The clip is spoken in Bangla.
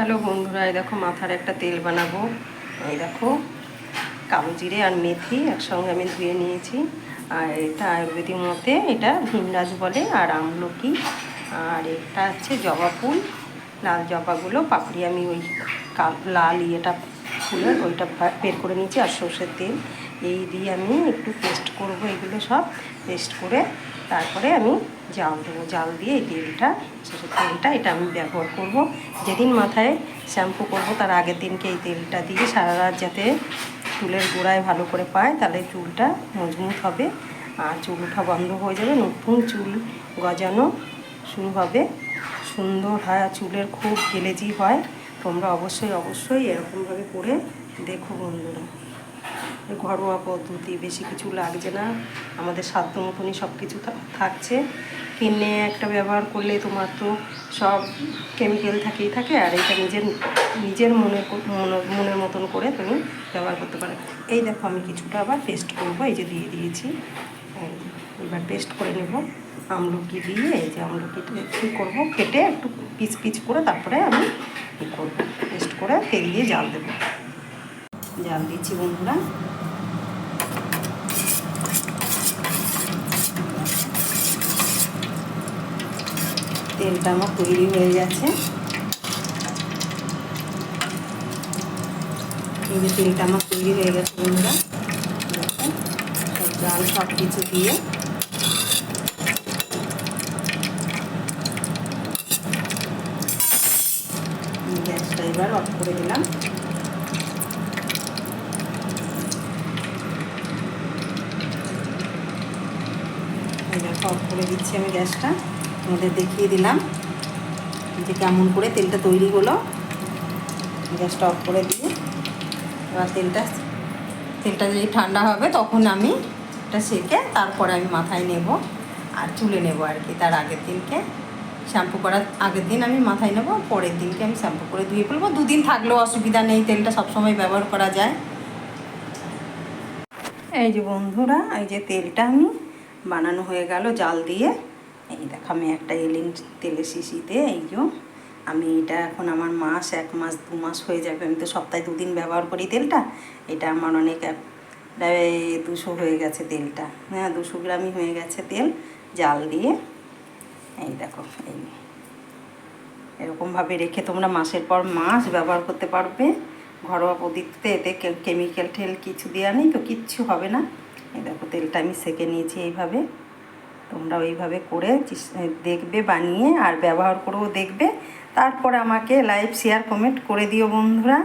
হ্যালো বন্ধুরা, এই দেখো মাথার একটা তেল বানাবো। এই দেখো, কালো জিরে আর মেথি একসঙ্গে আমি ধুয়ে নিয়েছি। আর এটা আয়ুর্বেদিক মতে এটা ভীমরাজ বলে আর আমলকি। আর এটা হচ্ছে জবা ফুল, লাল জবাগুলো পাপড়ি আমি ওই লাল ইয়েটা ফুলের ওইটা বের করে নিয়েছি আর সর্ষের তেল। এই দিয়ে আমি একটু পেস্ট করব, এগুলো সব পেস্ট করে তারপরে আমি জাল দেবো। জাল দিয়ে এই তেলটা তেলটা, এটা আমি ব্যবহার করব। যেদিন মাথায় শ্যাম্পু করব, তার আগের দিনকে এই তেলটা দিয়ে সারা রাত যাতে চুলের গোড়ায় ভালো করে পায়, তাহলে চুলটা মজবুত হবে আর চুল ওঠা বন্ধ হয়ে যাবে। নতুন চুল গজানো শুরু হবে। সুন্দর হয় চুলের খুব গেলেজি হয়। তোমরা অবশ্যই অবশ্যই এরকমভাবে করে দেখো বন্ধুরা। ঘরোয়া পদ্ধতি, বেশি কিছু লাগছে না। আমাদের সাধ্য মতনই সব কিছু থাকছে। কিনে একটা ব্যবহার করলে তোমার তো সব কেমিক্যাল থাকেই থাকে, আর এটা নিজের নিজের মনে, মনের- মতন করে তুমি ব্যবহার করতে পারো। এই দেখো আমি কিছুটা আবার পেস্ট করব, এই যে দিয়ে দিয়েছি। এবার পেস্ট করে নেব আমলকি দিয়ে, এই যে আমলকিটা কী করব, কেটে একটু পিচ পিচ করে তারপরে আমি কী করব পেস্ট করে তেল দিয়ে জাল দেবো। জাল দিচ্ছি বন্ধুরা। তেলটা আমার তৈরি হয়ে গেছে। এই যে তেলটা আমার তৈরি হয়ে গেছে বন্ধুরা। জাল সব কিছু দিয়ে। গ্যাসটা এবার অফ করে দিলাম। দেখো অফ করে দিচ্ছি আমি গ্যাসটা। তোমাদের দেখিয়ে দিলাম যে কেমন করে তেলটা তৈরি হলো। গ্যাসটা অফ করে দিয়ে এবার তেলটা তেলটা যদি ঠান্ডা হবে তখন আমি এটা সেকে তারপরে আমি মাথায় নেব আর চুলে নেব আর কি তার আগের দিনকে। শ্যাম্পু করার আগের দিন আমি মাথায় নেব, পরের দিনকে আমি শ্যাম্পু করে ধুয়ে ফেলব। দুদিন থাকলেও অসুবিধা নেই, তেলটা সবসময় ব্যবহার করা যায়। এই যে বন্ধুরা, এই যে তেলটা আমি বানানো হয়ে গেল জাল দিয়ে। এই দেখো, আমি একটা এলিন তেলের শিশিতে এই যে আমি এটা এখন আমার মাস, এক মাস, দু মাস হয়ে যাবে। আমি তো সপ্তাহে দুদিন ব্যবহার করি তেলটা। এটা আমার অনেক দুশো হয়ে গেছে তেলটা। হ্যাঁ দুশো গ্রামই হয়ে গেছে তেল জাল দিয়ে। এই দেখো, এই। এরকমভাবে রেখে তোমরা মাসের পর মাস ব্যবহার করতে পারবে। ঘরোয়া পদ্ধতিতে এতে কেমিক্যাল ঠেল কিছু দেওয়া নেই, তো কিচ্ছু হবে না। এই দেখো তেলটা আমি সেকে নিয়েছি এইভাবে। তোমরা ওইভাবে করে দেখবে, বানিয়ে আর ব্যবহার করেও দেখবে। তারপরে আমাকে লাইভ শেয়ার কমেন্ট করে দিও বন্ধুরা।